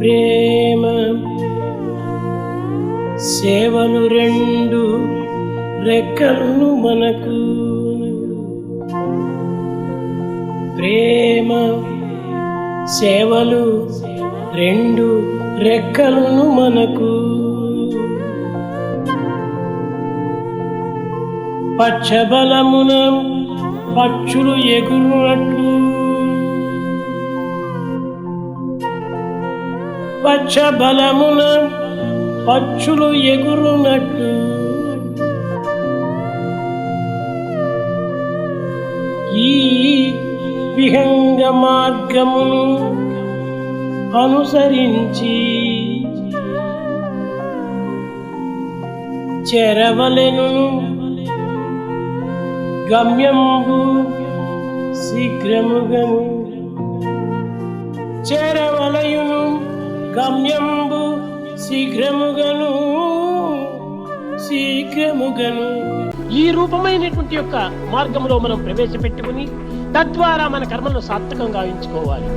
ప్రేమ. సేవలు రెండు రెక్కలను మనకు. ప్రేమ సేవలు రెండు రెక్కలను మనకు. పచ్చబలమున పక్షులు ఎగురునట్లు. పచ్చ బలమున పక్షులు ఎగురునట్టు. ఈ విహంగ మార్గమును అనుసరించి చెరవలెను గమ్యంబు శీఘ్రముగము చెర గమ్యంబు శీఘ్రముగను శీఘ్రముగను. ఈ రూపమైనటువంటి యొక్క మార్గంలో మనం ప్రవేశపెట్టుకుని తద్వారా మన కర్మలను సార్థకంగా గావించుకోవాలి